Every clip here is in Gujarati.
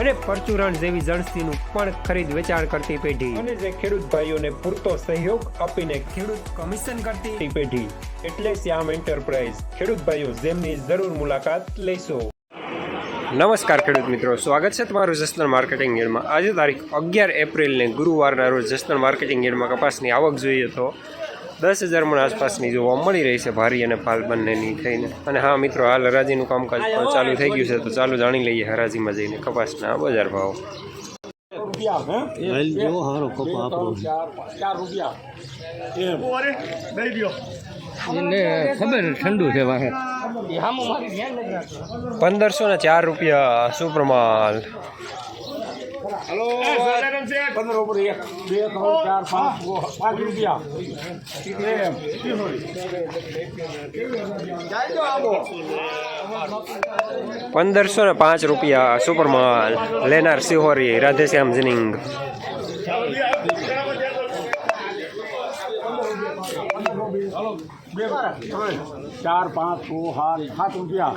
અને પરચુરણ જેવી જણસીનું પણ ખરીદ વેચાણ કરતી પેઢી. અને જે ખેડૂત ભાઈઓને પૂરતો સહયોગ આપીને ખેડૂત કમિશન કરતી પેઢી. એટલે શ્યામ એન્ટરપ્રાઇઝ. ખેડૂત ભાઈઓ જેમની જરૂર મુલાકાત લેશો. નમસ્કાર ખેડૂત મિત્રો સ્વાગત છે તમારું જસનલ માર્કેટિંગ યાર્ડમાં આજે તારીખ અગિયાર એપ્રિલને ગુરુવારના રોજ જસનલ માર્કેટિંગ યાર્ડમાં કપાસની આવક જોઈએ તો દસ હજાર મણ આસપાસની જોવા મળી રહી છે ભારી અને પાલ બંનેની થઈને. અને હા મિત્રો હાલ હરાજીનું કામકાજ પણ ચાલુ થઈ ગયું છે તો ચાલુ જાણી લઈએ હરાજીમાં જઈને કપાસના બજાર ભાવ. ખબર ઠંડુ છે પંદરસો ને ચાર રૂપિયા સુપ્રમાલ. પંદર ઉપર એક બે ત્રણ ચાર પાંચ પાંચ રૂપિયા એમ પંદરસો ને પાંચ રૂપિયા સુપરમાલ લેનાર સિહોરી રાધેશ્યામ જનિંગ બે ત્રણ ચાર પાંચ છ સાત સાત રૂપિયા.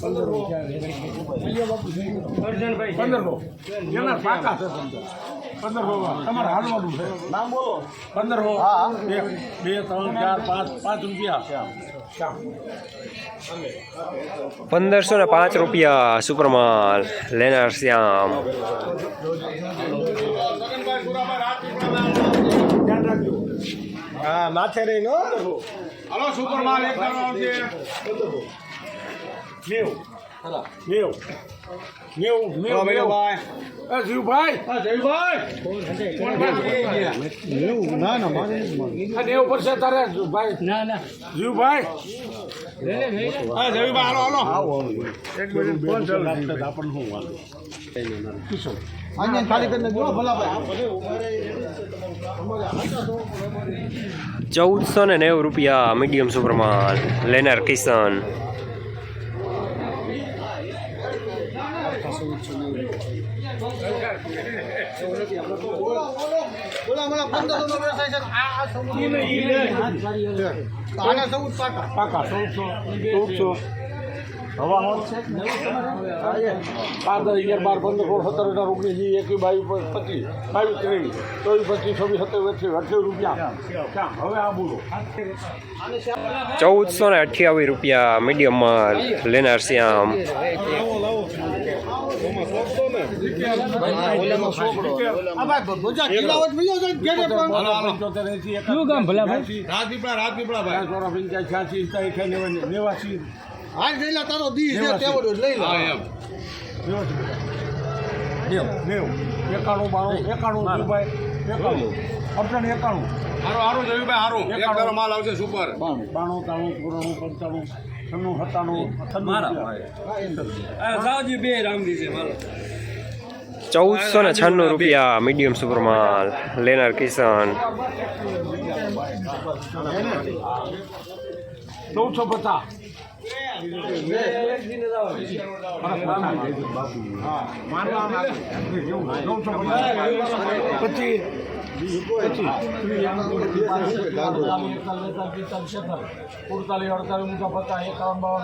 પંદરસો એના પાકા છે પંદરસો તમારે હાલવાનું છે. નામ બોલો. પંદરસો એક બે ત્રણ ચાર પાંચ પાંચ રૂપિયા. પંદરસો ને પાંચ રૂપિયા સુપરમાલ. લેનાર શ્યામ. હા માથે રહી નો હાલો સુપર માલ એક આવશે નેવું. નેવું. નેવું. નેવું નેવું. એ જીવભાઈ હા જીવભાઈ નેવું. ના ના મારે આ નેવું પડશે તારે ભાઈ ના ના. જીવભાઈ હા જીવભાઈ હાલો હાલો. એક મિનિટ ફોન ચાલુ આપણને શું વાંધો? કિશોર. અહીંયા ખાલી કરીને જો ભલા ચૌદસો ને નેવું રૂપિયા મીડિયમ સુપરમાન લેનાર કિશન. ચૌદસો હવા દસ અગિયાર બાર પંદર સોળ સત્તર હજાર ઓગણીસ વીસ એકવીસ બાવીસ પચીસ ચોવીસ પચીસ છવ્વીસ સત્તાવીસ અઠ્યાવીસ રૂપિયા ચૌદસો ને અઠ્યાવીસ રૂપિયા મીડિયમ માલ લેનાર શ્યામ નેવાસી હાલ ગયેલા તારો દી છે તેવડો લઈ લે નેવું નેવું એકાણું બાણું એકાણું ભાઈ એકાણું અપટન એકાણું હારો હારો જયુભાઈ હારો. એક માલ આવશે સુપર બાણું. તાણું ચોરાણું પંચાણું. છન્નું સત્તાણું મારા ચૌદસો ને છન્નું રૂપિયા મીડિયમ સુપરમાલ લેનાર કિશન. ચૌદસો પચાસ. પચીસ. ઊંચા પચાસ એકાવન બાવન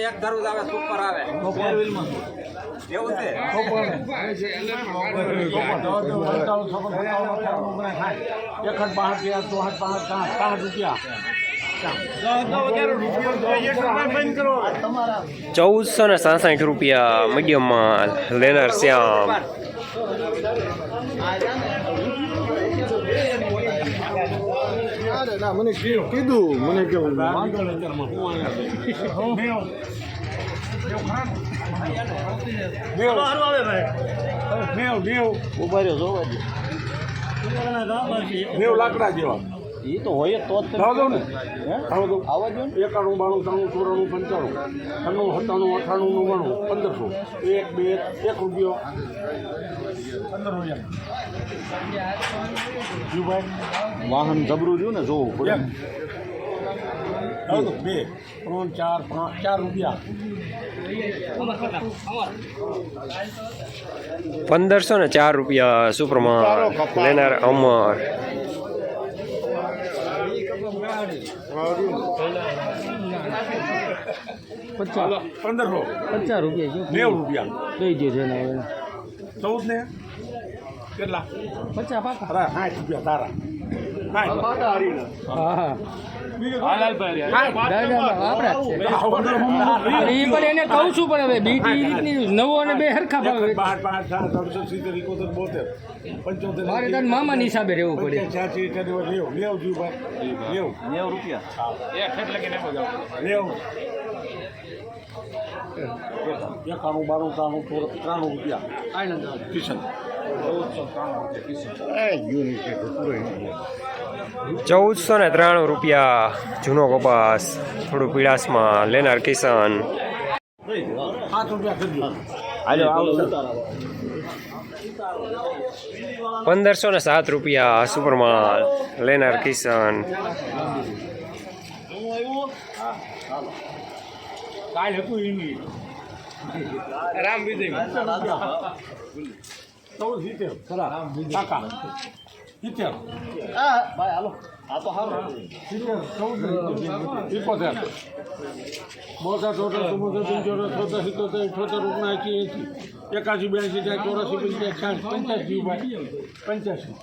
એક ધરું સાઠ સાઠ રૂપિયા ચૌદસો ને સાસઠ રૂપિયા મીડિયમ માલ લેનાર શ્યામ. ના મને કીધું કીધું મને કે ઊભા રહ્યો જોવા દે લાકડા જેવા. એ તો હોય તો જ ખાવા દઉં ને. ખાવા દઉં આવવા દો ને. એકાણું બાણું ત્રાણું ચોરાણું પંચાણું. છન્નું સત્તાણું અઠાણું નવ્વાણું પંદરસો. એક બે એક રૂપિયો. પંદર રૂપિયા વાહન જબરું રહ્યું ને જોવું પડે. બે ત્રણ ચાર પાંચ ચાર રૂપિયા. પંદરસો ને ચાર રૂપિયા સુપ્રમાણ લેનાર અમર. ચાલો પંદરસો પચાસ રૂપિયા નેવું રૂપિયા. દઈ દે છે ને ચૌદ ને કેટલા? પચાસ પાકા. સાઠ રૂપિયા તારા. પણ એને કહું છું પણ હવે બીજી રીતની નવો અને બે હરખા ભાવે બાર પાંચ સાત ત્રણસો સિત્તેર એકોતેર બોતેર પંચોતેર મારે તાર મામાની હિસાબે રહેવું પડે નેવું રૂપિયા એકાણું બાણું ત્રાણું ત્રાણું રૂપિયા કિશન ચૌદસો ને ત્રાણું રૂપિયા જૂનો કપાસ. થોડું પીળાસમાં લેનાર કરજો પંદરસો ને સાત રૂપિયા સુપરમાલ લેનાર કિશન કાલ હતું એની રામ વિજય ચૌદ સિત્તેર ખરા કાકા સિત્તેર સિત્તેર ચૌદ એકોતેર બોતેર ચોતેર ચુમ્મોતેર પંચોતેર છોતેર સિત્તોતેર અઠોતેર ઓગણએંસી એંસી એકાસી બ્યાસી ત્યાં ચોરાસી પંચ્યાસી પંચ્યાસી પંચ્યાસી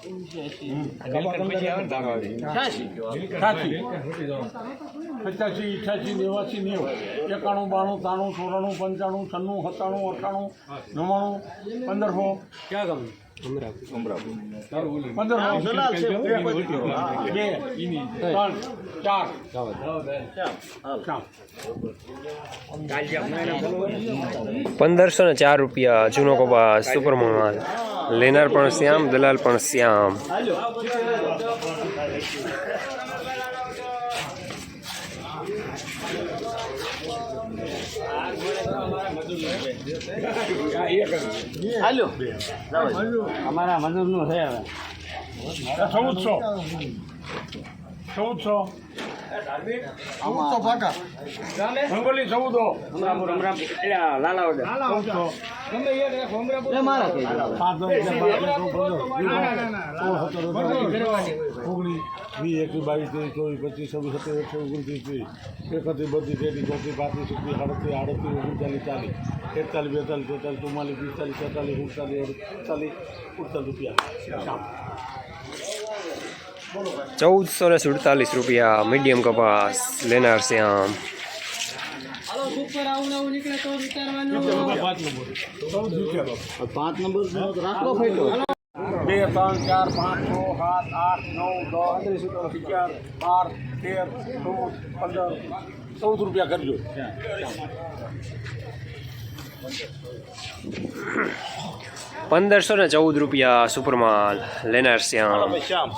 છ્યાસી પચાસી અઠ્યાસી નેવાસી નેવું એકાણું બાણું ત્રાણું ચોરાણું પંચાણું છન્નું સત્તાણું અઠ્ઠાણું નવ્વાણું પંદરસો ક્યાં ગામ પંદરસો ને ચાર રૂપિયા જૂનો કોબા સુપર મોલ લેનાર પણ શ્યામ દલાલ પણ શ્યામ. હાલ્યો અમારા મજૂરનું છે હવે. ચૌદસો. ચૌદસો. ચૌદસો પાકા રંગોલી ચૌદો. અગિયાર બાર તેર ચૌદ પંદર ઓગણીસ વીસ એકવીસ બાવીસ ત્રેવીસ ચોવીસ પચીસ છવ્વીસ સત્યાવીસ અઠ્યાવીસ ઓગણત્રીસ ત્રીસ. એકત્રીસ બત્રીસ તેત્રીસ ચોત્રીસ પાંત્રીસ છત્રીસ આડત્રીસ આડત્રીસ ઓગણચાલીસ ચાલીસ. એકતાલીસ બેતાલીસ તેતાલીસ ચુમ્માલીસ પિસ્તાલીસ છેતાલીસ ઉડતાલીસ અડતાલીસ ઉડતાલીસ રૂપિયા. ચૌદસો ને સુડતાલીસ રૂપિયા મીડિયમ કપાસ લેનાર ફાઈટો બે ત્રણ ચાર પાંચ છ સાત આઠ નવ દસ અગિયાર બાર તેર ચૌદ પંદર ચૌદ રૂપિયા કરજો. પંદરસો ને ચૌદ રૂપિયા સુપરમાલ લેનાર શ્યામ શ્યામ.